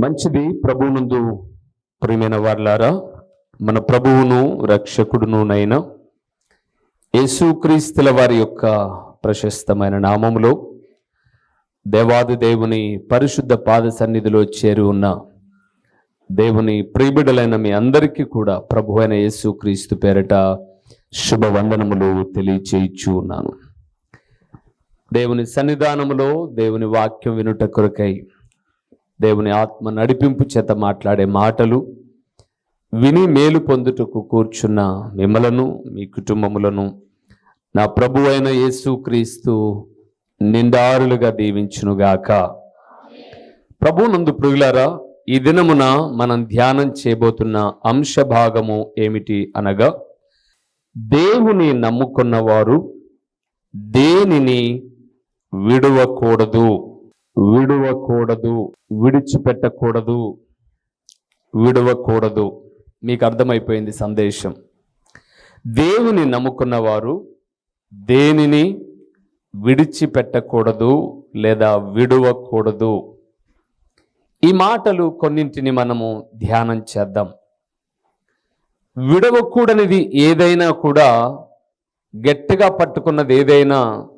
మంచిది ప్రభువునందు ప్రియమైన వాళ్ళారా మన ప్రభువును రక్షకుడునునైనా యేసుక్రీస్తుల వారి యొక్క ప్రశస్తమైన నామములో దేవాది దేవుని పరిశుద్ధ పాద సన్నిధిలో చేరి ఉన్న దేవుని ప్రియబిడలైన మీ అందరికీ కూడా ప్రభు అయిన యేసుక్రీస్తు పేరట శుభవందనములు తెలియచేయచ్చు ఉన్నాను. దేవుని సన్నిధానములో దేవుని వాక్యం వినుట కొరకై దేవుని ఆత్మ నడిపింపు చేత మాట్లాడే మాటలు విని మేలు పొందుటకు కూర్చున్న మిమ్మలను మీ కుటుంబములను నా ప్రభు అయిన యేసుక్రీస్తు నిండారులుగా దీవించునుగాక. ప్రభు నందు ప్రియులారా ఈ దినమున మనం ధ్యానం చేయబోతున్న అంశ భాగము ఏమిటి అనగా దేవుని నమ్ముకున్నవారు దేనిని విడువకూడదు? విడువకూడదు విడిచిపెట్టకూడదు. విడవకూడదు. మీకు అర్థమైపోయింది సందేశం. దేవుని నమ్ముకున్నవారు దేనిని విడిచిపెట్టకూడదు లేదా విడువకూడదు? ఈ మాటలు కొన్నింటిని మనము ధ్యానం చేద్దాం. విడవకూడనిది ఏదైనా కూడా గట్టిగా పట్టుకున్నది ఏదైనా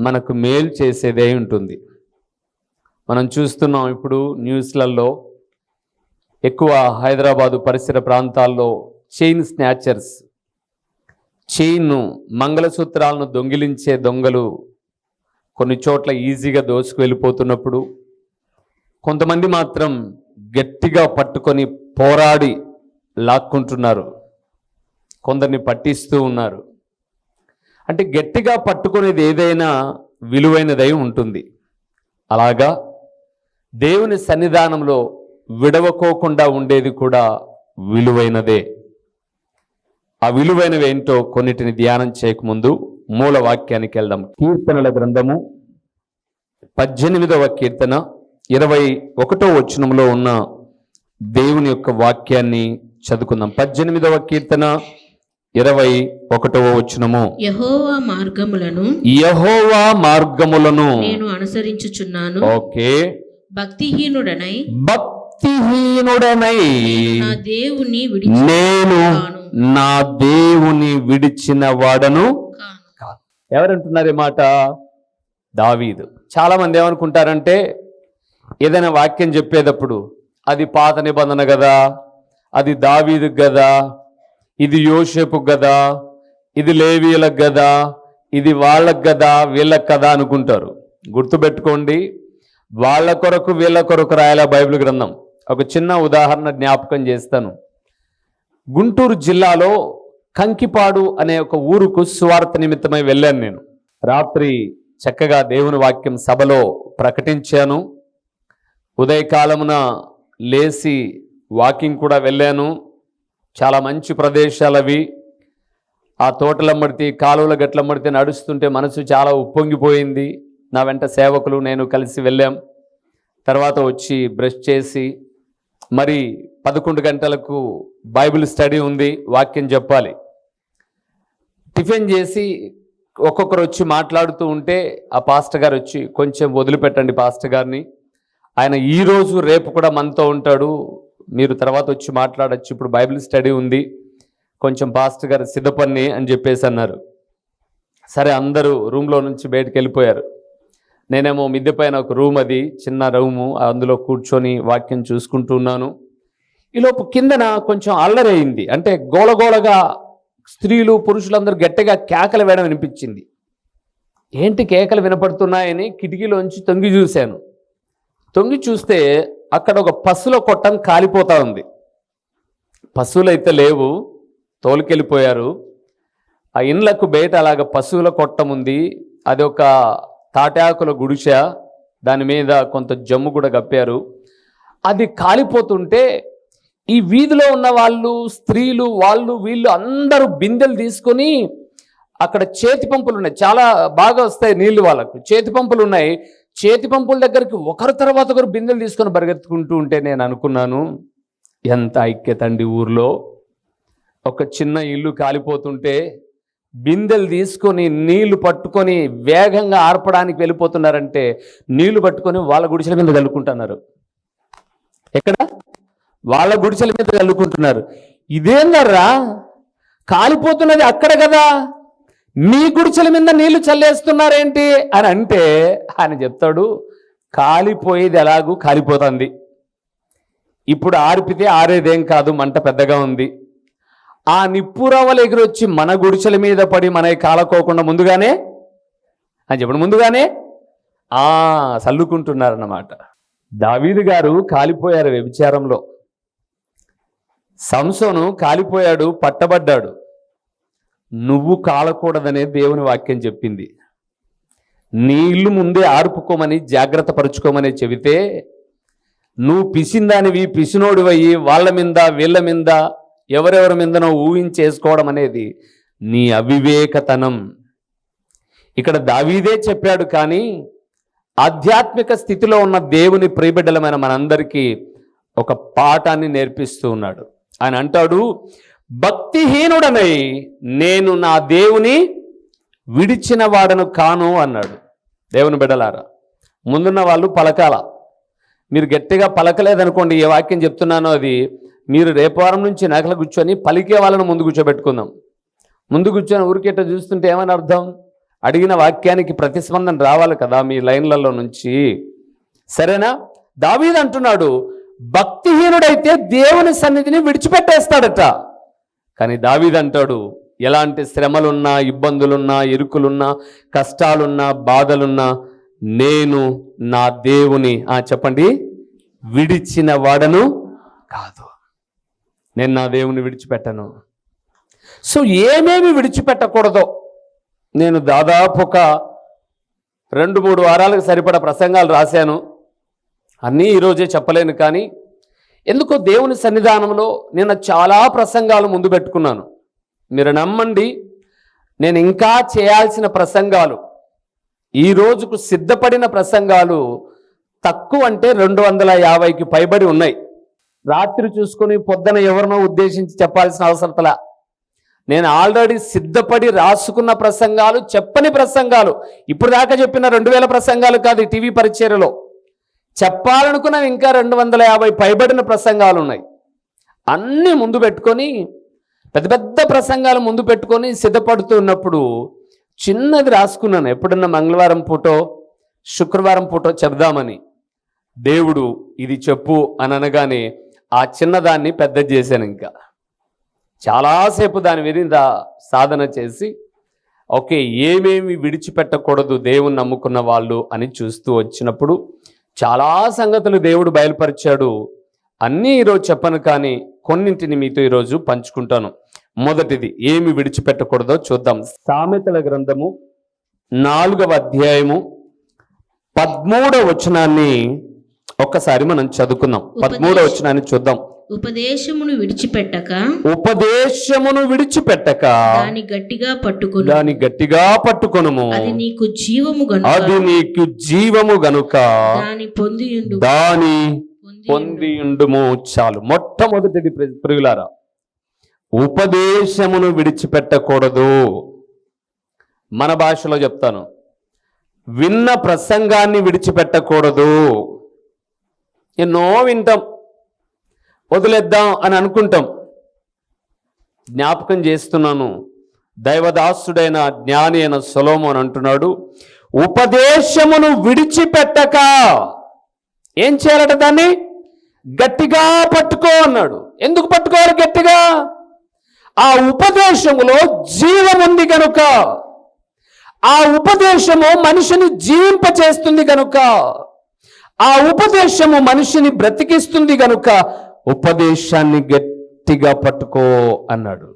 మనకు మేలు చేసేదే ఉంటుంది. మనం చూస్తున్నాం ఇప్పుడు న్యూస్లలో ఎక్కువ హైదరాబాదు పరిసర ప్రాంతాల్లో చైన్ స్నాచర్స్. చైన్ మంగళసూత్రాలను దొంగిలించే దొంగలు కొన్ని చోట్ల ఈజీగా దోసుకు వెళ్ళిపోతున్నప్పుడు కొంతమంది మాత్రం గట్టిగా పట్టుకొని పోరాడి లాక్కుంటున్నారు. కొందరిని పట్టిస్తూ ఉన్నారు. అంటే గట్టిగా పట్టుకునేది ఏదైనా విలువైనదై ఉంటుంది. అలాగా దేవుని సన్నిధానంలో విడవకోకుండా ఉండేది కూడా విలువైనదే. ఆ విలువైనవి ఏంటో కొన్నిటిని ధ్యానం చేయకముందు మూల వాక్యానికి వెళ్దాం. కీర్తనల గ్రంథము పద్దెనిమిదవ కీర్తన ఇరవై ఒకటో వచనంలో ఉన్న దేవుని యొక్క వాక్యాన్ని చదువుకుందాం. పద్దెనిమిదవ కీర్తన ఇరవై ఒకటవ వచనము. యహోవా మార్గములను యహోవా మార్గములను నేను అనుసరించుచున్నాను. ఓకే. భక్తిహీనుడనై భక్తిహీనుడనై నా దేవుని విడిచి నేను నా దేవుని విడిచిన వాడను ఎవరంటున్నారు ఈ మాట? దావీదు. చాలా మంది ఏమనుకుంటారంటే ఏదైనా వాక్యం చెప్పేటప్పుడు అది పాత నిబంధన కదా అది దావీదు కదా ఇది యోషేపు కదా ఇది లేవీలకు కదా ఇది వాళ్ళకు కదా వీళ్ళకి కదా అనుకుంటారు. గుర్తుపెట్టుకోండి వాళ్ళ కొరకు వీళ్ళ కొరకు రాయాల బైబిల్ గ్రంథం? ఒక చిన్న ఉదాహరణ జ్ఞాపకం చేస్తాను. గుంటూరు జిల్లాలో కంకిపాడు అనే ఒక ఊరుకు సువార్త నిమిత్తమై వెళ్ళాను నేను. రాత్రి చక్కగా దేవుని వాక్యం సభలో ప్రకటించాను. ఉదయకాలమున లేచి వాకింగ్ కూడా వెళ్ళాను. చాలా మంచి ప్రదేశాలు అవి. ఆ తోటలమ్మడితే కాలువల గట్లమ్మడితే నడుస్తుంటే మనసు చాలా ఉప్పొంగిపోయింది. నా వెంట సేవకులు నేను కలిసి వెళ్ళాం. తర్వాత వచ్చి బ్రష్ చేసి మరి పదకొండు గంటలకు బైబిల్ స్టడీ ఉంది వాక్యం చెప్పాలి. టిఫిన్ చేసి ఒక్కొక్కరు వచ్చి మాట్లాడుతూ ఉంటే ఆ పాస్టర్ గారు వచ్చి కొంచెం వదిలిపెట్టండి పాస్టర్ గారిని. ఆయన ఈ రోజు రేపు కూడా మనతో ఉంటాడు. మీరు తర్వాత వచ్చి మాట్లాడచ్చు. ఇప్పుడు బైబిల్ స్టడీ ఉంది. కొంచెం పాస్టర్ గారు సిద్ధపన్ని అని చెప్పేసి అన్నారు. సరే అందరూ రూమ్లో నుంచి బయటకు వెళ్ళిపోయారు. నేనేమో మిద్దె పైన ఒక రూమ్ అది చిన్న రూము అందులో కూర్చొని వాక్యం చూసుకుంటూ ఉన్నాను ఈలోపు కిందన కొంచెం అల్లరైంది అంటే గోలగోలగా స్త్రీలు పురుషులందరూ గట్టిగా కేకలు వేయడం వినిపించింది. ఏంటి కేకలు వినపడుతున్నాయని కిటికీలోంచి తొంగి చూశాను. తొంగి చూస్తే అక్కడ ఒక పశువుల కొట్టం కాలిపోతా ఉంది. పశువులు అయితే లేవు తోలుకెళ్ళిపోయారు. ఆ ఇండ్లకు బయట అలాగ పశువుల కొట్టం ఉంది. అది ఒక తాటాకుల గుడిసె దాని మీద కొంత జమ్ము కూడా కప్పారు. అది కాలిపోతుంటే ఈ వీధిలో ఉన్న వాళ్ళు స్త్రీలు వాళ్ళు వీళ్ళు అందరూ బిందెలు తీసుకొని అక్కడ చేతి పంపులు ఉన్నాయి. చాలా బాగా వస్తాయి నీళ్ళు వాళ్ళకు. చేతి పంపులు ఉన్నాయి. చేతి పంపుల దగ్గరికి ఒకరి తర్వాత ఒకరు బిందెలు తీసుకొని పరిగెత్తుకుంటూ ఉంటే నేను అనుకున్నాను ఎంత ఐక్యత అండి ఊర్లో. ఒక చిన్న ఇల్లు కాలిపోతుంటే బిందెలు తీసుకొని నీళ్ళు పట్టుకొని వేగంగా ఆర్పడానికి వెళ్ళిపోతున్నారంటే నీళ్ళు పట్టుకొని వాళ్ళ గుడిసెల మీద చల్లుకుంటున్నారు ఎక్కడ? వాళ్ళ గుడిసెల మీద చల్లుకుంటున్నారు ఇదేందర్రా? కాలిపోతున్నది అక్కడ కదా. మీ గుడిసెల మీద నీళ్ళు చల్లేస్తున్నారేంటి అని అంటే ఆయన చెప్తాడు కాలిపోయేది ఎలాగూ కాలిపోతుంది. ఇప్పుడు ఆర్పితే ఆరేదేం కాదు మంట పెద్దగా ఉంది. ఆ నిప్పురవ్వలు ఎగిరొచ్చి మన గుడిసెల మీద పడి మన కాలకోకుండా ముందుగానే అని చెప్పండి ముందుగానే ఆ చల్లుకుంటున్నారన్నమాట దావీదు గారు కాలిపోయారు వ్యభిచారంలో. సంసోను కాలిపోయాడు పట్టబడ్డాడు. నువ్వు కాలకూడదనే దేవుని వాక్యం చెప్పింది. నీ ఇల్లు ముందే ఆర్పుకోమని జాగ్రత్త పరుచుకోమని చెబితే నువ్వు పిసిందానివి పిసినోడివయ్యి వాళ్ళ మీద వీళ్ళ మీద ఎవరెవరి మీదనో ఊహించేసుకోవడం అనేది నీ అవివేకతనం. ఇక్కడ దావీదే చెప్పాడు కానీ ఆధ్యాత్మిక స్థితిలో ఉన్న దేవుని ప్రియబిడ్డలమైన మనందరికీ ఒక పాఠాన్ని నేర్పిస్తూ ఉన్నాడు. ఆయన అంటాడు భక్తిహీనుడనై నేను నా దేవుని విడిచిన వాడను కాను అన్నాడు. దేవుని బిడ్డలారా ముందున్న వాళ్ళు పలకాల. మీరు గట్టిగా పలకలేదనుకోండి ఏ వాక్యం చెప్తున్నానో అది మీరు రేపవారం నుంచి నగల కూర్చొని పలికే వాళ్ళను ముందు కూర్చోబెట్టుకుందాం. ముందు కూర్చొని ఊరికెట్ట చూస్తుంటే ఏమని అర్థం? అడిగిన వాక్యానికి ప్రతిస్పందన రావాలి కదా మీ లైన్లలో నుంచి. సరేనా? దావీద్ అంటున్నాడు భక్తిహీనుడైతే దేవుని సన్నిధిని విడిచిపెట్టేస్తాడట. కానీ దావీద్ అంటాడు ఎలాంటి శ్రమలున్నా ఇబ్బందులున్నా ఇరుకులున్నా కష్టాలున్నా బాధలున్నా నేను నా దేవుని ఆ చెప్పండి విడిచిన వాడను కాదు. నేను నా దేవుని విడిచిపెట్టను. సో ఏమేమి విడిచిపెట్టకూడదో నేను దాదాపు ఒక రెండు మూడు వారాలకు సరిపడా ప్రసంగాలు రాశాను. అన్నీ ఈరోజే చెప్పలేను కానీ ఎందుకో దేవుని సన్నిధానంలో నేను చాలా ప్రసంగాలు ముందు పెట్టుకున్నాను. మీరు నమ్మండి నేను ఇంకా చేయాల్సిన ప్రసంగాలు ఈ రోజుకు సిద్ధపడిన ప్రసంగాలు తక్కువ అంటే రెండు వందల యాభైకి పైబడి ఉన్నాయి. రాత్రి చూసుకొని పొద్దున ఎవరినో ఉద్దేశించి చెప్పాల్సిన అవసరతలా నేను ఆల్రెడీ సిద్ధపడి రాసుకున్న ప్రసంగాలు చెప్పని ప్రసంగాలు. ఇప్పుడు దాకా చెప్పిన రెండు వేల ప్రసంగాలు కాదు టీవీ పరిచర్యలో చెప్పాలనుకున్నవి ఇంకా రెండు వందల యాభై పైబడిన ప్రసంగాలు ఉన్నాయి. అన్నీ ముందు పెట్టుకొని పెద్ద పెద్ద ప్రసంగాలు ముందు పెట్టుకొని సిద్ధపడుతున్నప్పుడు చిన్నది రాసుకున్నాను. ఎప్పుడన్నా మంగళవారం పూటో శుక్రవారం పూటో చెప్దామని దేవుడు ఇది చెప్పు అని అనగానే ఆ చిన్నదాన్ని పెద్ద చేశాను ఇంకా. చాలాసేపు దాని మీద సాధన చేసి ఓకే ఏమేమి విడిచిపెట్టకూడదు దేవుని నమ్ముకున్న వాళ్ళు అని చూస్తూ వచ్చినప్పుడు చాలా సంగతులు దేవుడు బయలుపరిచాడు. అన్నీ ఈరోజు చెప్పను కానీ కొన్నింటిని మీతో ఈరోజు పంచుకుంటాను. మొదటిది ఏమి విడిచిపెట్టకూడదో చూద్దాం. సామెతల గ్రంథము నాలుగవ అధ్యాయము పద్మూడవ వచనాన్ని ఒక్కసారి మనం చదువుకుందాం. పదమూడవ వచనాన్ని చూద్దాం. ఉపదేశమును విడిచిపెట్టక ఉపదేశమును విడిచిపెట్టక దాని గట్టిగా పట్టుకుని. దాని గట్టిగా పట్టుకొనుము. అది నీకు జీవము గనుక. అది నీకు జీవము గనుక. దాని పొందియుండు దాని పొంది పొందియుండుము. చాలు. మొట్టమొదటిది ప్రి- ప్రియులారా ఉపదేశమును విడిచిపెట్టకూడదు. మన భాషలో చెప్తాను. విన్న ప్రసంగాన్ని విడిచిపెట్టకూడదు. ఎన్నో వింటాం. వదిలేద్దాం అని అనుకుంటాం. జ్ఞాపకం చేస్తున్నాను. దైవదాసుడైన జ్ఞాని అయిన సొలోము అని అంటున్నాడు ఉపదేశమును విడిచిపెట్టక. ఏం చేయాలట దాన్ని? గట్టిగా పట్టుకో అన్నాడు. ఎందుకు పట్టుకోవాలి గట్టిగా? ఆ ఉపదేశములో జీవం ఉంది కనుక ఆ ఉపదేశము మనిషిని జీవింపచేస్తుంది కనుక ఆ ఉపదేశము మనిషిని బ్రతికిస్తుంది కనుక ఉపదేశాన్ని గట్టిగా పట్టుకో అన్నాడు.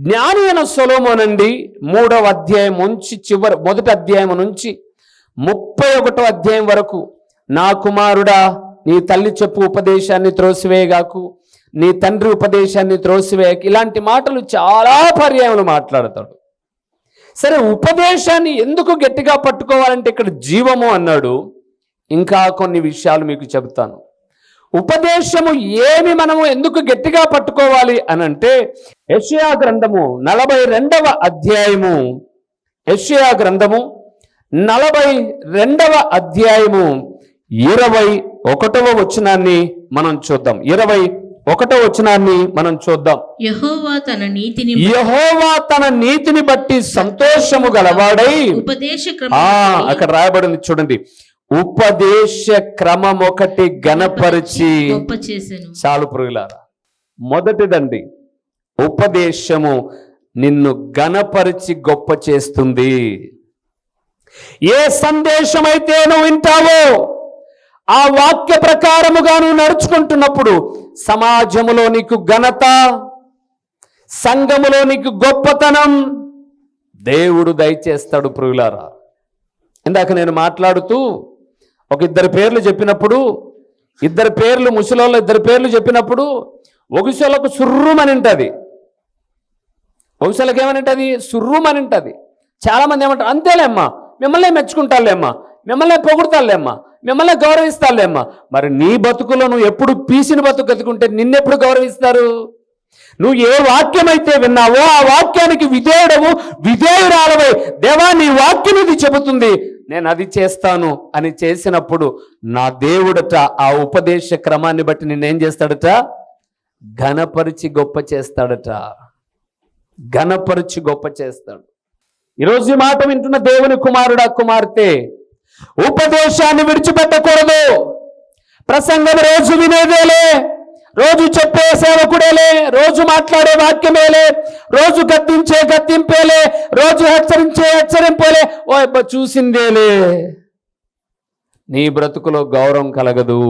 జ్ఞాని అయిన సొలోమోనండి మూడవ అధ్యాయం నుంచి చివరి మొదటి అధ్యాయం నుంచి ముప్పై ఒకటో అధ్యాయం వరకు నా కుమారుడా నీ తల్లి చెప్పు ఉపదేశాన్ని త్రోసివేయగాకు నీ తండ్రి ఉపదేశాన్ని త్రోసివేయకు. ఇలాంటి మాటలు చాలా పర్యాయములు మాట్లాడతాడు. సరే ఉపదేశాన్ని ఎందుకు గట్టిగా పట్టుకోవాలంటే ఇక్కడ జీవము అన్నాడు. ఇంకా కొన్ని విషయాలు మీకు చెబుతాను. ఉపదేశము ఏమి మనము ఎందుకు గట్టిగా పట్టుకోవాలి అని అంటే యెషయా గ్రంథము నలభై రెండవ అధ్యాయము. యెషయా గ్రంథము నలభై రెండవ అధ్యాయము ఇరవై ఒకటవ వచనాన్ని మనం చూద్దాం. ఇరవై ఒకటో వచనాన్ని మనం చూద్దాం. యహోవా తన నీతిని యహోవా తన నీతిని బట్టి సంతోషము గలవాడై ఉపదేశ అక్కడ రాయబడింది చూడండి. ఉపదేశ క్రమం ఒకటి గణపరిచి చాలు పురుగులారా మొదటిదండి ఉపదేశము నిన్ను గణపరిచి గొప్ప చేస్తుంది ఏ సందేశమైతే నువ్వు వింటావో ఆ వాక్య ప్రకారముగా నువ్వు నడుచుకుంటున్నప్పుడు సమాజములో నీకు ఘనత సంఘములో నీకు గొప్పతనం దేవుడు దయచేస్తాడు పురుగులారా ఇందాక నేను మాట్లాడుతూ ఒక ఇద్దరు పేర్లు చెప్పినప్పుడు ఇద్దరు పేర్లు ముసలోళ్ళ ఇద్దరు పేర్లు చెప్పినప్పుడు ఒకసలకు సుర్రుమని ఉంటుంది. ఒకసలకు ఏమని ఉంటుంది? సుర్రుమని ఉంటుంది. చాలామంది ఏమంటారు అంతేలేమ్మా మిమ్మల్ని మెచ్చుకుంటాలేమ్మా మిమ్మల్ని పొగుడతాలేమ్మా మిమ్మల్ని గౌరవిస్తాలేమ్మా మరి నీ బతుకులో నువ్వు ఎప్పుడు పీసిన బతుకు బతుకుంటే నిన్నెప్పుడు గౌరవిస్తారు? నువ్వు ఏ వాక్యమైతే విన్నావో ఆ వాక్యానికి విధేయుడవు విధేయురాలవై దేవా నీ వాక్యం ఇది చెబుతుంది నేను అది చేస్తాను అని చేసినప్పుడు నా దేవుడట ఆ ఉపదేశ క్రమాన్ని బట్టి నిన్నేం చేస్తాడట? ఘనపరిచి గొప్ప చేస్తాడట. ఘనపరిచి గొప్ప చేస్తాడు. ఈరోజు ఈ మాట వింటున్న దేవుని కుమారుడా కుమార్తె ఉపదేశాన్ని విడిచిపెట్టకూడదు. ప్రసంగం రోజు వినేదేలే. రోజు చెప్పే సేవకుడేలే రోజు మాట్లాడే వాక్యమేలే రోజు గద్దించే గద్దింపేలే రోజు హెచ్చరించే హెచ్చరింపేలే. ఓ చూసిందేలే. నీ బ్రతుకులో గౌరవం కలగదు.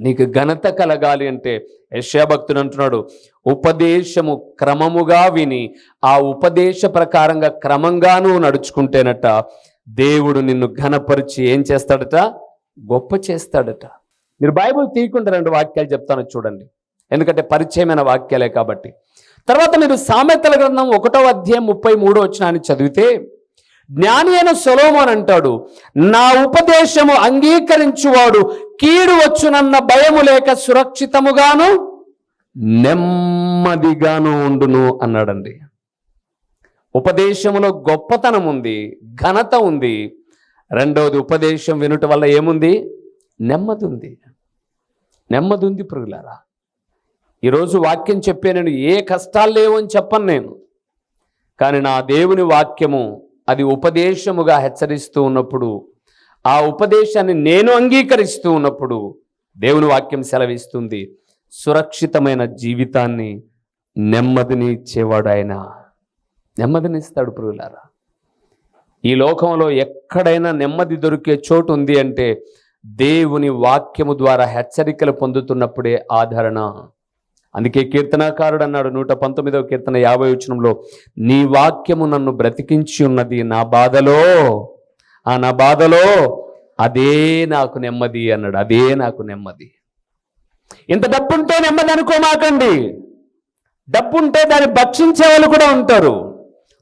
నీకు ఘనత కలగాలి అంటే యశాభక్తుడు అంటున్నాడు ఉపదేశము క్రమముగా విని ఆ ఉపదేశ ప్రకారంగా క్రమంగాను నడుచుకుంటేనట దేవుడు నిన్ను ఘనపరిచి ఏం చేస్తాడట? గొప్ప చేస్తాడట. మీరు బైబుల్ తీయకుండా రెండు వాక్యాలు చెప్తాను చూడండి. ఎందుకంటే పరిచయమైన వాక్యాలే కాబట్టి. తర్వాత మీరు సామెతల గ్రంథం ఒకటో అధ్యాయం ముప్పై మూడో వచ్చినాన్ని చదివితే జ్ఞాని అయిన సొలోమోన్ అంటాడు నా ఉపదేశము అంగీకరించువాడు కీడు వచ్చునన్న భయము లేక సురక్షితముగాను నెమ్మదిగాను ఉండును అన్నాడండి. ఉపదేశములో గొప్పతనం ఉంది ఘనత ఉంది. రెండవది ఉపదేశం వినుట వల్ల ఏముంది? నెమ్మది ఉంది నెమ్మది ఉంది పురుగులారా ఈరోజు వాక్యం చెప్పే నేను ఏ కష్టాలు లేవు అని చెప్పను నేను. కానీ నా దేవుని వాక్యము అది ఉపదేశముగా హెచ్చరిస్తూ ఉన్నప్పుడు ఆ ఉపదేశాన్ని నేను అంగీకరిస్తూ ఉన్నప్పుడు దేవుని వాక్యం సెలవిస్తుంది. సురక్షితమైన జీవితాన్ని నెమ్మదిని ఇచ్చేవాడు ఆయన నెమ్మదినిస్తాడు పురుగులారా ఈ లోకంలో ఎక్కడైనా నెమ్మది దొరికే చోటు ఉంది అంటే దేవుని వాక్యము ద్వారా హెచ్చరికలు పొందుతున్నప్పుడే ఆదరణ. అందుకే కీర్తనాకారుడు అన్నాడు నూట పంతొమ్మిదవ కీర్తన యాభై వచనంలో నీ వాక్యము నన్ను బ్రతికించి ఉన్నది నా బాధలో ఆ నా బాధలో అదే నాకు నెమ్మది అన్నాడు అదే నాకు నెమ్మది. ఇంత డబ్బుంటే నెమ్మది అనుకోమాకండి. డబ్బుంటే దాన్ని భక్షించే వాళ్ళు కూడా ఉంటారు.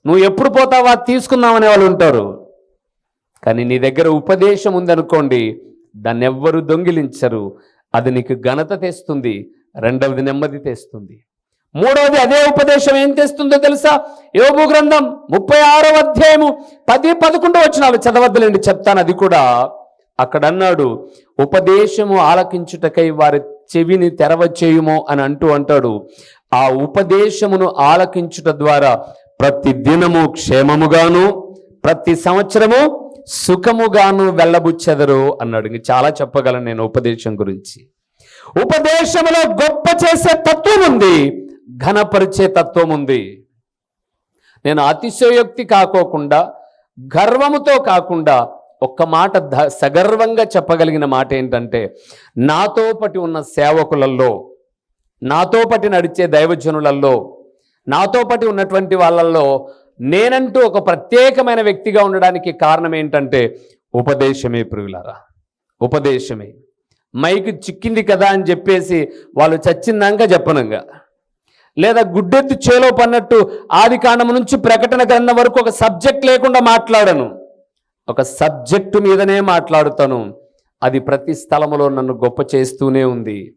నువ్వు ఎప్పుడు పోతావా? తీసుకుందామనే వాళ్ళు ఉంటారు. కానీ నీ దగ్గర ఉపదేశం ఉందనుకోండి దాన్ని ఎవ్వరు దొంగిలించరు. అది నీకు ఘనత తెస్తుంది రెండవది నెమ్మది తెస్తుంది. మూడవది అదే ఉపదేశం ఏం తెస్తుందో తెలుసా? యోగు గ్రంథం ముప్పై ఆరో అధ్యాయము పది పదకొండు వచ్చినాలు చదవద్దులేండి చెప్తాను అది కూడా. అక్కడ అన్నాడు ఉపదేశము ఆలకించుటకై వారి చెవిని తెరవ చేయుమో అని అంటూ అంటాడు. ఆ ఉపదేశమును ఆలకించుట ద్వారా ప్రతి దినము క్షేమముగాను ప్రతి సంవత్సరము సుఖముగాను వెళ్ళబుచ్చెదరు అన్నాడు. ఇంక చాలా చెప్పగలను నేను ఉపదేశం గురించి. ఉపదేశంలో గొప్ప చేసే తత్వం ఉంది ఘనపరిచే తత్వం ఉంది. నేను అతిశయోక్తి కాకోకుండా గర్వముతో కాకుండా ఒక్క మాట సగర్వంగా చెప్పగలిగిన మాట ఏంటంటే నాతో పటి ఉన్న సేవకులలో నాతో పటి నడిచే దైవజనులలో నాతో పటి ఉన్నటువంటి వాళ్ళల్లో నేనంటూ ఒక ప్రత్యేకమైన వ్యక్తిగా ఉండడానికి కారణం ఏంటంటే ఉపదేశమే ప్రియులారా. ఉపదేశమే. మైక్ చిక్కింది కదా అని చెప్పేసి వాళ్ళు చచ్చిందాక చెప్పనంగా. లేదా గుడ్డెత్తు చేలో పన్నట్టు ఆది కాండం నుంచి ప్రకటన గ్రంథం వరకు ఒక సబ్జెక్ట్ లేకుండా మాట్లాడను. ఒక సబ్జెక్టు మీదనే మాట్లాడుతాను. అది ప్రతి స్థలములో నన్ను గొప్ప చేస్తూనే ఉంది.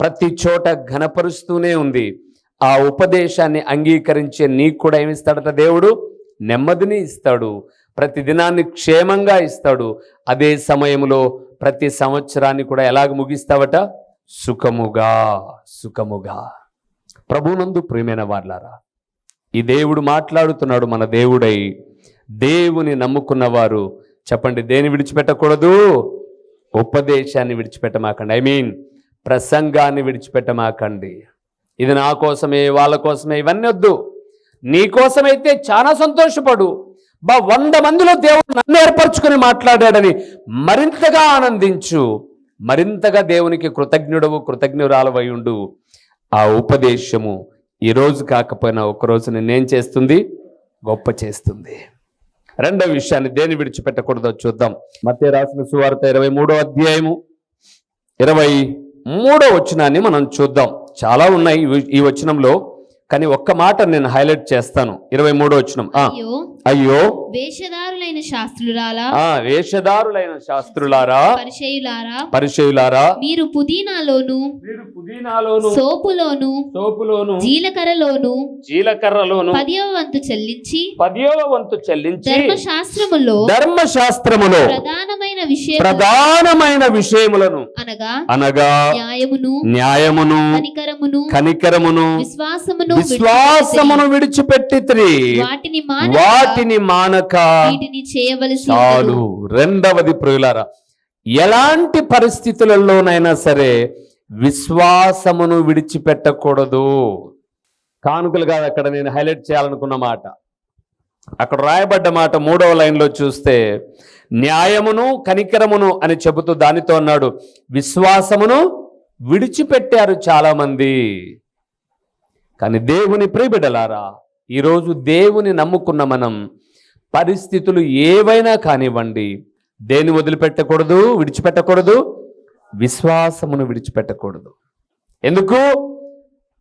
ప్రతి చోట ఘనపరుస్తూనే ఉంది. ఆ ఉపదేశాన్ని అంగీకరించే నీకు కూడా ఏమిస్తాడట దేవుడు? నెమ్మదిని ఇస్తాడు. ప్రతి దినాన్ని క్షేమంగా ఇస్తాడు. అదే సమయంలో ప్రతి సంవత్సరాన్ని కూడా ఎలాగ ముగిస్తావట? సుఖముగా సుఖముగా. ప్రభునందు ప్రియమైన వాళ్ళారా ఈ దేవుడు మాట్లాడుతున్నాడు మన దేవుడై. దేవుని నమ్ముకున్నవారు చెప్పండి దేని విడిచిపెట్టకూడదు? ఉపదేశాన్ని విడిచిపెట్టమాకండి. ఐ మీన్ ప్రసంగాన్ని విడిచిపెట్టమాకండి. ఇది నా కోసమే వాళ్ళ కోసమే ఇవన్నీ వద్దు. నీ కోసమైతే చాలా సంతోషపడు. బా వంద మందిలో దేవుడు నన్ను ఏర్పరచుకుని మాట్లాడాడని మరింతగా ఆనందించు. మరింతగా దేవునికి కృతజ్ఞుడవు కృతజ్ఞురాలవై ఉండు ఆ ఉపదేశము ఈ రోజు కాకపోయినా ఒకరోజు నేనేం చేస్తుంది? గొప్ప చేస్తుంది. రెండవ విషయాన్ని దేని విడిచిపెట్టకూడదో చూద్దాం. మధ్య రాసిన సువార్త ఇరవై మూడో అధ్యాయము ఇరవై మూడో వచనాన్ని మనం చూద్దాం. చాలా ఉన్నాయి ఈ- వచనంలో. కానీ ఒక్క మాట నేను హైలైట్ చేస్తాను. ఇరవై మూడో వచనం. అయ్యో. వేషధారులైన శాస్త్రులారా. ఆ వేషధారులైన శాస్త్రులారా. పరిచయులారా. పరిచయులారా. మీరు పుదీనాలోను. మీరు పుదీనాలోను. సోపులోను. సోపులోను. జీలకర్రలోను. జీలకర్రలోను. పదివ వంతు చెల్లించి. పదియవ వంతు చెల్లించి. ధర్మశాస్త్రములో. ధర్మశాస్త్రములో. ప్రధానమైన విషయం ప్రధానమైన విషయములను. అనగా. అనగా. న్యాయమును. న్యాయమును. కనికరమును. కనికరమును. విశ్వాసమును విశ్వాసమును విడిచిపెట్టి. వాటిని మానక వాటిని మానక వీటిని చేయవలసి చాలు. రెండవది ప్రియులారా ఎలాంటి పరిస్థితులలోనైనా సరే విశ్వాసమును విడిచిపెట్టకూడదు. కానుకలు కాదు అక్కడ నేను హైలైట్ చేయాలనుకున్న మాట. అక్కడ రాయబడ్డ మాట మూడవ లైన్లో చూస్తే న్యాయమును కనికరమును అని చెబుతూ దానితో అన్నాడు విశ్వాసమును విడిచిపెట్టారు చాలామంది. కానీ దేవుని ప్రియబిడలారా ఈరోజు దేవుని నమ్ముకున్న మనం పరిస్థితులు ఏవైనా కానివ్వండి దేని వదిలిపెట్టకూడదు విడిచిపెట్టకూడదు విశ్వాసమును విడిచిపెట్టకూడదు. ఎందుకు?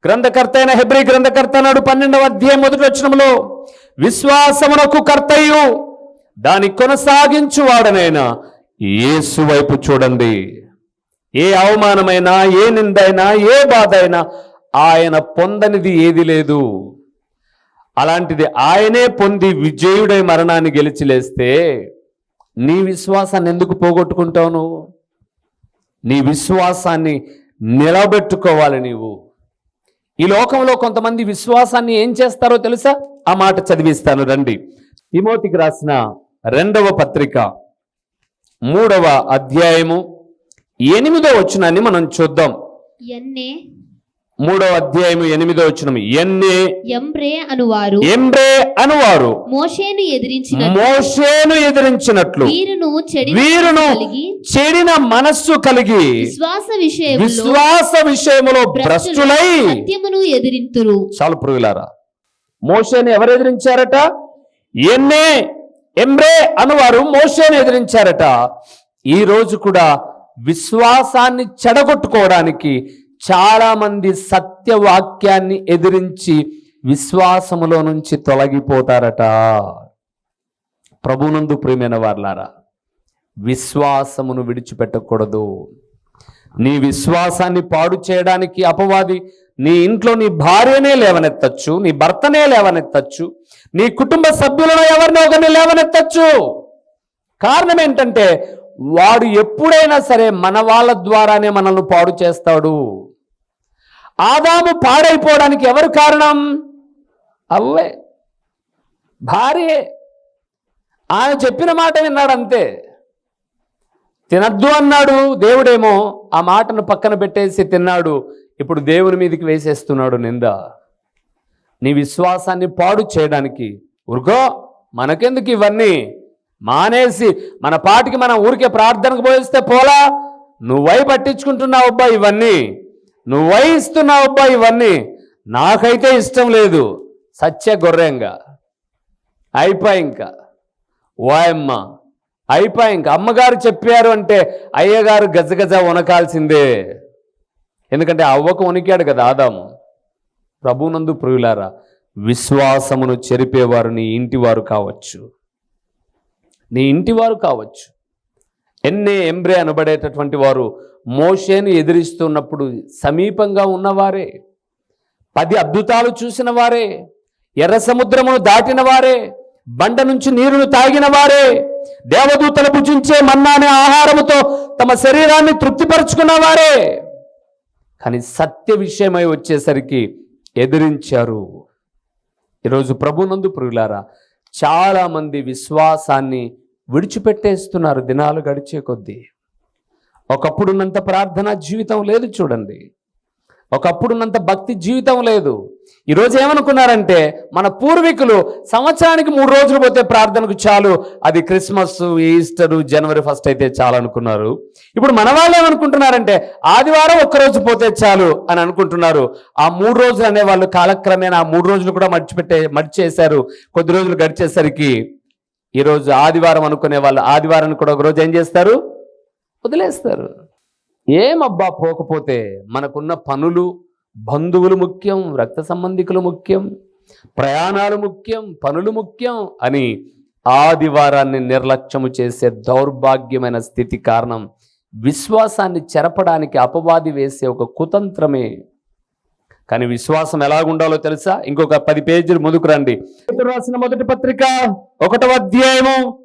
గ్రంథకర్త అయిన హెబ్రి గ్రంథకర్త నాడు పన్నెండవ అధ్యాయం మొదటి వచనంలో విశ్వాసమునకు కర్తయు దాని కొనసాగించువాడనైనా యేసు వైపు చూడండి. ఏ అవమానమైనా ఏ నిందైనా ఏ బాధ అయినా ఆయన పొందనిది ఏది లేదు. అలాంటిది ఆయనే పొంది విజయుడై మరణాన్ని గెలిచి లేస్తే నీ విశ్వాసాన్ని ఎందుకు పోగొట్టుకుంటావు నువ్వు? నీ విశ్వాసాన్ని నిలబెట్టుకోవాలి నీవు. ఈ లోకంలో కొంతమంది విశ్వాసాన్ని ఏం చేస్తారో తెలుసా? ఆ మాట చదివిస్తాను రండి. తిమోతికి రాసిన రెండవ పత్రిక మూడవ అధ్యాయము ఎనిమిదో వచనాన్ని మనం చూద్దాం. ఎన్నే? మూడవ అధ్యాయము ఎనిమిదో వచనం ఎన్నే? ఎంబ్రే అనువారు. ఎంబ్రే అనువారు. మోషేను ఎదిరించిన మోషేను ఎదిరించినట్లు. వీరును చెడి వీరును కలిగి చెడిన మనస్సు కలిగి విశ్వాస విషయంలో విశ్వాస విషయములో భ్రష్టులై సత్యమును ఎదిరింతురు. చాలు పురుగులారా మోషేని ఎవరు ఎదిరించారట? ఎన్నే? ఎంబ్రే అనువారు మోషేని ఎదిరించారట. ఈ రోజు కూడా విశ్వాసాన్ని చెడగొట్టుకోవడానికి చాలామంది సత్యవాక్యాన్ని ఎదిరించి విశ్వాసములో నుంచి తొలగిపోతారట. ప్రభునందు ప్రియమైన వార్లారా విశ్వాసమును విడిచిపెట్టకూడదు. నీ విశ్వాసాన్ని పాడు చేయడానికి అపవాది నీ ఇంట్లో నీ భార్యనే లేవనెత్తచ్చు నీ భర్తనే లేవనెత్తచ్చు నీ కుటుంబ సభ్యులను ఎవరినో ఒకరిని లేవనెత్తచ్చు. కారణం ఏంటంటే వాడు ఎప్పుడైనా సరే మన వాళ్ళ ద్వారానే మనల్ని పాడు చేస్తాడు. ఆదాము పాడైపోవడానికి ఎవరు కారణం? అవ్వే. భార్యే. ఆయన చెప్పిన మాట విన్నాడు అంతే. తినద్దు అన్నాడు దేవుడేమో ఆ మాటను పక్కన పెట్టేసి తిన్నాడు. ఇప్పుడు దేవుని మీదకి వేసేస్తున్నాడు నింద. నీ విశ్వాసాన్ని పాడు చేయడానికి. ఊరుకో మనకెందుకు ఇవన్నీ? మానేసి మన పాటికి మనం ఊరికే ప్రార్థనకు పోయిస్తే పోలా? నువ్వై పట్టించుకుంటున్నావు అబ్బా ఇవన్నీ. నువ్వై ఇస్తున్నావు అబ్బా ఇవన్నీ. నాకైతే ఇష్టం లేదు. సత్య గొర్రెంగా. అయిపోయి ఇంకా. వాయమ్మ అయిపోయి ఇంకా. అమ్మగారు చెప్పారు అంటే అయ్యగారు గజగజ వనకాల్సిందే ఎందుకంటే అవ్వకు వణికాడు కదా ఆదాము. ప్రభునందు ప్రియులారా విశ్వాసమును చెరిపేవారు నీ ఇంటివారు కావచ్చు. నీ ఇంటివారు కావచ్చు. ఎన్నే ఎంబ్రే అనబడేటటువంటి వారు మోషేను ఎదిరిస్తున్నప్పుడు సమీపంగా ఉన్నవారే పది అద్భుతాలు చూసిన వారే ఎర్ర సముద్రమును దాటిన వారే బండ నుంచి నీరును తాగిన వారే దేవదూతలు భుజించే మన్నానే ఆహారముతో తమ శరీరాన్ని తృప్తిపరుచుకున్న వారే. కానీ సత్య విషయమై వచ్చేసరికి ఎదిరించారు. ఈరోజు ప్రభునందు ప్రియులారా చాలామంది విశ్వాసాన్ని విడిచిపెట్టేస్తున్నారు దినాలు గడిచే కొద్దీ. ఒకప్పుడున్నంత ప్రార్థన జీవితం లేదు చూడండి. ఒకప్పుడున్నంత భక్తి జీవితం లేదు. ఈరోజు ఏమనుకున్నారంటే మన పూర్వీకులు సంవత్సరానికి మూడు రోజులు పోతే ప్రార్థనకు చాలు అది క్రిస్మస్ ఈస్టర్ జనవరి ఫస్ట్ అయితే చాలు అనుకున్నారు. ఇప్పుడు మన వాళ్ళు ఏమనుకుంటున్నారంటే ఆదివారం ఒక్కరోజు పోతే చాలు అని అనుకుంటున్నారు. ఆ మూడు రోజులు అనే వాళ్ళు కాలక్రమేణా ఆ మూడు రోజులు కూడా మర్చిపెట్టే మర్చేశారు కొద్ది రోజులు గడిచేసరికి ఈరోజు ఆదివారం అనుకునే వాళ్ళు ఆదివారం కూడా ఒక రోజు ఏం చేస్తారు? వదిలేస్తారు. ఏమబ్బా పోకపోతే మనకున్న పనులు బంధువులు ముఖ్యం రక్త సంబంధికులు ముఖ్యం ప్రయాణాలు ముఖ్యం పనులు ముఖ్యం అని ఆదివారాన్ని నిర్లక్ష్యము చేసే దౌర్భాగ్యమైన స్థితి కారణం విశ్వాసాన్ని చెరపడానికి అపవాది వేసే ఒక కుతంత్రమే. కానీ విశ్వాసం ఎలాగుండాలో తెలుసా? ఇంకొక పది పేజీలు ముందుకు రండి. రాసిన మొదటి పత్రిక ఒకటవ అధ్యాయము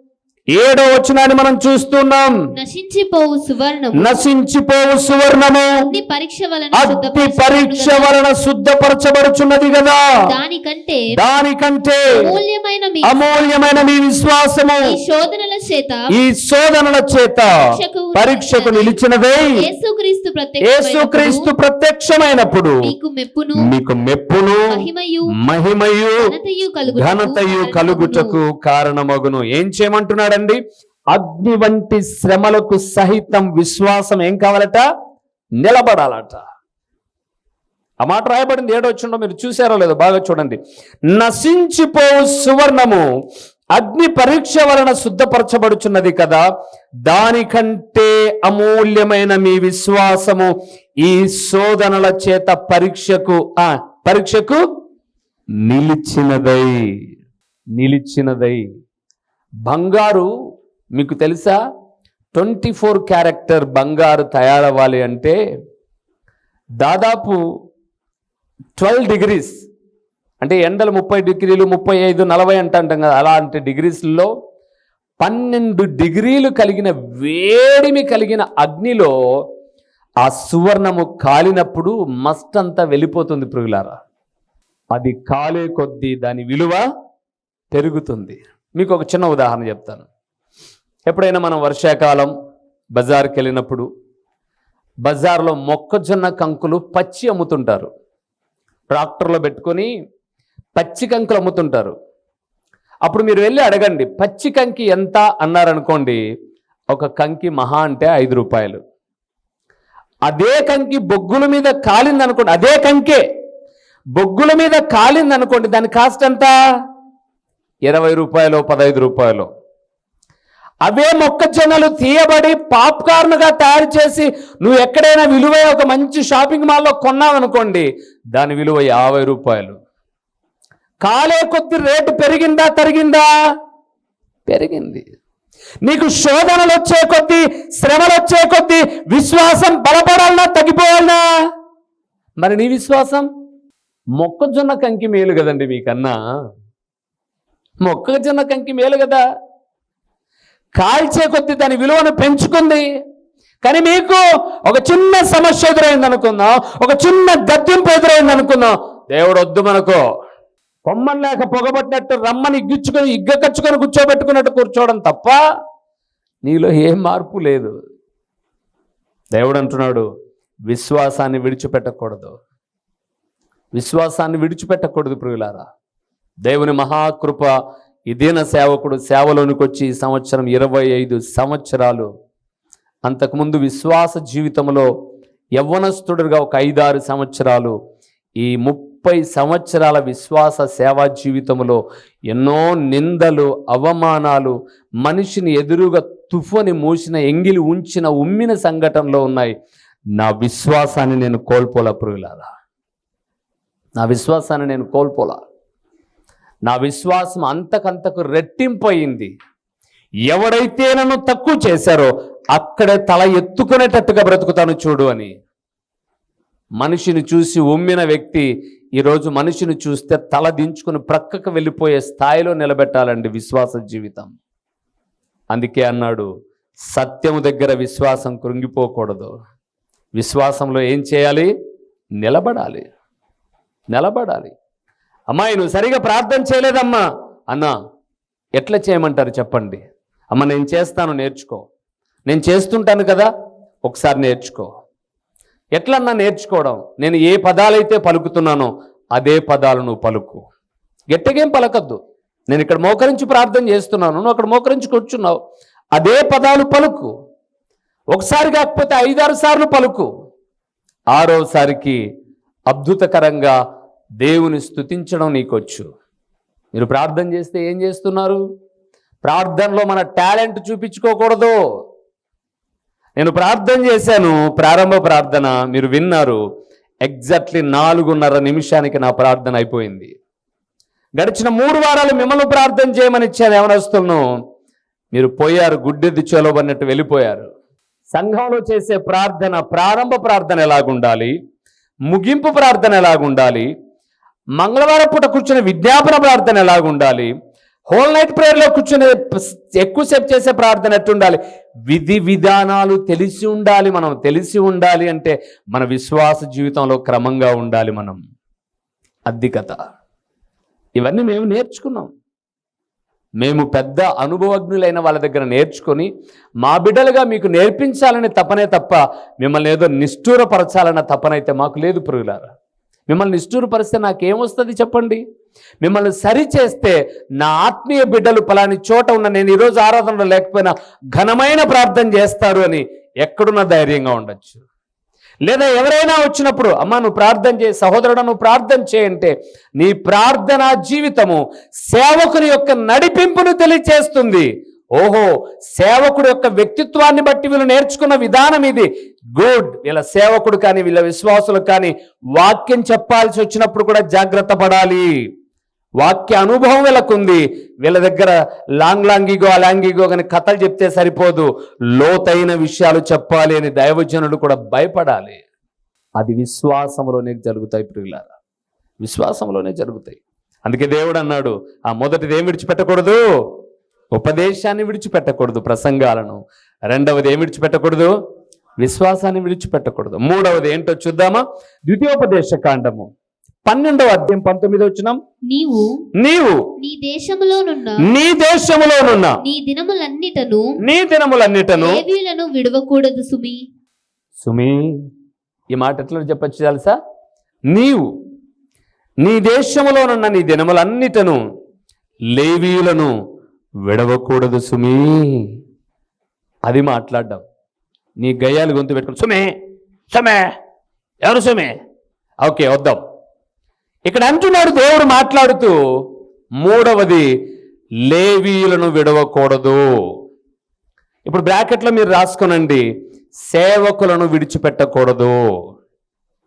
ఏడో వచనాన్ని మనం చూస్తున్నాం. నశించిపోవు సువర్ణము. నశించిపోవు సువర్ణము. అగ్ని పరీక్ష వలన అగ్ని పరీక్ష. వలన శుద్ధపరచబడుచున్నది కదా. దానికంటే దానికంటే అమూల్యమైన మీ అమూల్యమైన మీ విశ్వాసము. ఈ శోధనల చేత ఈ శోధనల చేత పరీక్షకు నిలిచినదే. యేసుక్రీస్తు యేసుక్రీస్తు ప్రత్యక్షమైనప్పుడు మీకు మెప్పును మీకు మెప్పును మహిమయు మహిమయు ఘనతయు కలుగుటకు కారణమగును. కలుగుటకు కారణమగును. చూడండి. అగ్ని వంటి శ్రమలకు సహితం విశ్వాసం ఏం కావాలట? నిలబడాలట. ఆ మాట రాయబడింది. ఏడొచ్చిండో మీరు చూసారో లేదో బాగా చూడండి. నశించిపోవు సువర్ణము. అగ్ని పరీక్ష వలన శుద్ధపరచబడుచున్నది కదా. దానికంటే అమూల్యమైన మీ విశ్వాసము ఈ శోధనల చేత పరీక్షకు ఆ పరీక్షకు నిలిచినదై నిలిచినదై. బంగారు మీకు తెలుసా? ట్వంటీ ఫోర్ క్యారెక్టర్ బంగారు తయారవ్వాలి అంటే దాదాపు ట్వెల్వ్ డిగ్రీస్ అంటే ఎండలు ముప్పై డిగ్రీలు ముప్పై ఐదు నలభై అంట అంటాం కదా అలాంటి డిగ్రీస్లో పన్నెండు డిగ్రీలు కలిగిన వేడిమి కలిగిన అగ్నిలో ఆ సువర్ణము కాలినప్పుడు మస్ట్ అంతా వెళ్ళిపోతుంది ప్రియులారా. అది కాలే కొద్దీ దాని విలువ పెరుగుతుంది. మీకు ఒక చిన్న ఉదాహరణ చెప్తాను. ఎప్పుడైనా మనం వర్షాకాలం బజార్కి వెళ్ళినప్పుడు బజార్లో మొక్కజొన్న కంకులు పచ్చి అమ్ముతుంటారు. ట్రాక్టర్లో పెట్టుకొని పచ్చి కంకులు అమ్ముతుంటారు. అప్పుడు మీరు వెళ్ళి అడగండి పచ్చి కంకి ఎంత అన్నారనుకోండి ఒక కంకి మహా అంటే ఐదు రూపాయలు. అదే కంకి బొగ్గుల మీద కాలిందనుకోండి అదే కంకే. బొగ్గుల మీద కాలిందనుకోండి దాని కాస్ట్ ఎంత? ఇరవై రూపాయలు పదహైదు రూపాయలు. అవే మొక్కజొన్నలు తీయబడి పాప్కార్న్గా తయారు చేసి నువ్వు ఎక్కడైనా విలువ ఒక మంచి షాపింగ్ మాల్లో కొన్నావనుకోండి దాని విలువ యాభై రూపాయలు. కాలే కొద్ది రేటు పెరిగిందా తరిగిందా? పెరిగింది. నీకు శోధనలు వచ్చే కొద్దీ శ్రమలు వచ్చే కొద్దీ విశ్వాసం బలపడాలనా తగ్గిపోవాలనా? మరి నీ విశ్వాసం? మొక్కజొన్న కంకి మేలు కదండి మీకన్నా. మొక్కజొన్న కంకి మేలు కదా. కాల్చే కొద్ది దాని విలువను పెంచుకుంది. కానీ మీకు ఒక చిన్న సమస్య ఎదురైంది అనుకుందాం. ఒక చిన్న గద్దెంపు ఎదురైంది అనుకుందాం. దేవుడు వద్దు మనకు. కొమ్మని లేక పొగబట్టినట్టు రమ్మని ఇగ్గుచ్చుకొని ఇగ్గకచ్చుకొని కూర్చోబెట్టుకున్నట్టు కూర్చోవడం తప్ప నీలో ఏం మార్పు లేదు. దేవుడు అంటున్నాడు విశ్వాసాన్ని విడిచిపెట్టకూడదు. విశ్వాసాన్ని విడిచిపెట్టకూడదు ప్రియులారా. దేవుని మహాకృప ఈ దీన సేవకుడు సేవలోనికి వచ్చి ఈ సంవత్సరం ఇరవై ఐదు సంవత్సరాలు అంతకుముందు విశ్వాస జీవితంలో యవ్వనస్తుడుగా ఒక ఐదారు సంవత్సరాలు ఈ ముప్పై సంవత్సరాల విశ్వాస సేవా జీవితంలో ఎన్నో నిందలు అవమానాలు మనిషిని ఎదురుగా తుఫని మూసిన ఎంగిలి ఉంచిన ఉమ్మిన సంఘటనలో ఉన్నాయి. నా విశ్వాసాన్ని నేను కోల్పోలా పురుగులారా నా విశ్వాసాన్ని నేను కోల్పోలా. నా విశ్వాసం అంతకంతకు రెట్టింపయింది. ఎవడైతే నన్ను తక్కువ చేశారో అక్కడే తల ఎత్తుకునేటట్టుగా బ్రతుకుతాను చూడు అని. మనిషిని చూసి ఉమ్మిన వ్యక్తి ఈరోజు మనిషిని చూస్తే తల దించుకుని ప్రక్కకు వెళ్ళిపోయే స్థాయిలో నిలబెట్టాలండి విశ్వాస జీవితం. అందుకే అన్నాడు సత్యము దగ్గర విశ్వాసం కృంగిపోకూడదు. విశ్వాసంలో ఏం చేయాలి? నిలబడాలి. నిలబడాలి. అమ్మాయి నువ్వు సరిగా ప్రార్థన చేయలేదమ్మా. అన్నా ఎట్లా చేయమంటారు చెప్పండి. అమ్మ నేను చేస్తాను నేర్చుకో. నేను చేస్తుంటాను కదా ఒకసారి నేర్చుకో. ఎట్లన్నా నేర్చుకోవడం. నేను ఏ పదాలైతే పలుకుతున్నానో అదే పదాలు నువ్వు పలుకు. గట్టిగేం పలకద్దు. నేను ఇక్కడ మోకరించి ప్రార్థన చేస్తున్నాను. నువ్వు అక్కడ మోకరించి కూర్చున్నావు. అదే పదాలు పలుకు. ఒకసారి కాకపోతే ఐదారు సార్లు పలుకు. ఆరోసారికి అద్భుతకరంగా దేవుని స్థుతించడం నీకొచ్చు. మీరు ప్రార్థన చేస్తే ఏం చేస్తున్నారు? ప్రార్థనలో మన టాలెంట్ చూపించుకోకూడదు. నేను ప్రార్థన చేశాను ప్రారంభ ప్రార్థన మీరు విన్నారు. ఎగ్జాక్ట్లీ నాలుగున్నర నిమిషానికి నా ప్రార్థన అయిపోయింది. గడిచిన మూడు వారాలు మిమ్మల్ని ప్రార్థన చేయమని ఇచ్చాను యవనస్తులను మీరు పోయారు గుడ్డెద్దు చెలవన్నట్టు వెళ్ళిపోయారు. సంఘంలో చేసే ప్రార్థన ప్రారంభ ప్రార్థన ఎలాగుండాలి? ముగింపు ప్రార్థన ఎలాగుండాలి? మంగళవారం పూట కూర్చునే విజ్ఞాపన ప్రార్థన ఎలాగుండాలి? హోల్ నైట్ ప్రేయర్లో కూర్చునే ఎక్కువసేపు చేసే ప్రార్థన ఎట్టుండాలి? విధి విధానాలు తెలిసి ఉండాలి మనం తెలిసి ఉండాలి అంటే మన విశ్వాస జీవితంలో క్రమంగా ఉండాలి మనం. అద్దికత ఇవన్నీ మేము నేర్చుకున్నాం. మేము పెద్ద అనుభవజ్ఞులైన వాళ్ళ దగ్గర నేర్చుకొని మా బిడ్డలుగా మీకు నేర్పించాలని తపనే తప్ప మిమ్మల్ని ఏదో నిష్ఠూరపరచాలన్న తపనైతే మాకు లేదు పురుగులారా మిమ్మల్ని నిష్ఠూరపరిస్తే నాకేమొస్తుంది చెప్పండి? మిమ్మల్ని సరిచేస్తే నా ఆత్మీయ బిడ్డలు పలాని చోట ఉన్న నేను ఈరోజు ఆరాధనలో లేకపోయినా ఘనమైన ప్రార్థన చేస్తారు అని ఎక్కడున్న ధైర్యంగా ఉండొచ్చు. లేదా ఎవరైనా వచ్చినప్పుడు అమ్మ నువ్వు ప్రార్థన చేయి సహోదరుడు నువ్వు ప్రార్థన చేయంటే నీ ప్రార్థనా జీవితము సేవకుని యొక్క నడిపింపును తెలియచేస్తుంది. ఓహో సేవకుడు యొక్క వ్యక్తిత్వాన్ని బట్టి వీళ్ళు నేర్చుకున్న విధానం ఇది. గుడ్ వీళ్ళ సేవకుడు కానీ వీళ్ళ విశ్వాసులు కానీ వాక్యం చెప్పాల్సి వచ్చినప్పుడు కూడా జాగ్రత్త పడాలి. వాక్య అనుభవం వీళ్ళకుంది వీళ్ళ దగ్గర లాంగ్ లాంగిగో అలాంగిగో కానీ కథలు చెప్తే సరిపోదు. లోతైన విషయాలు చెప్పాలి అని దైవజనుడు కూడా భయపడాలి. అది విశ్వాసంలోనే జరుగుతాయి ప్రియులారా. విశ్వాసంలోనే జరుగుతాయి. అందుకే దేవుడు అన్నాడు ఆ మొదటిది ఏం విడిచిపెట్టకూడదు? ఉపదేశాన్ని విడిచిపెట్టకూడదు ప్రసంగాలను. రెండవది ఏం విడిచిపెట్టకూడదు? విశ్వాసాన్ని విడిచిపెట్టకూడదు. మూడవది ఏంటో చూద్దామా? ద్వితీయోపదేశ కాండము. పన్నెండవ అధ్యాయం పంతొమ్మిది వచ్చినాం నీవు నీవు నీ దేశములోనున్న నీ దేశములోనున్న నీ దినములన్నిటను నీ దినములన్నిటను లేవీలను విడవకూడదు సుమి. సుమి ఈ మాట ఎట్లా చెప్పచ్చు తెలుసా? నీవు నీ దేశములోనున్న నీ దినములన్నిటను లేవీయులను విడవకూడదు సుమి. అది మాట్లాడ్డాం. నీ గయ్యాలు గొంతు పెట్టుకుని సుమే సుమే ఎవరు సుమే? ఓకే వద్దాం. ఇక్కడ అంటున్నాడు దేవుడు మాట్లాడుతూ మూడవది లేవీయులను విడవకూడదు. ఇప్పుడు బ్రాకెట్లో మీరు రాసుకోనండి సేవకులను విడిచిపెట్టకూడదు.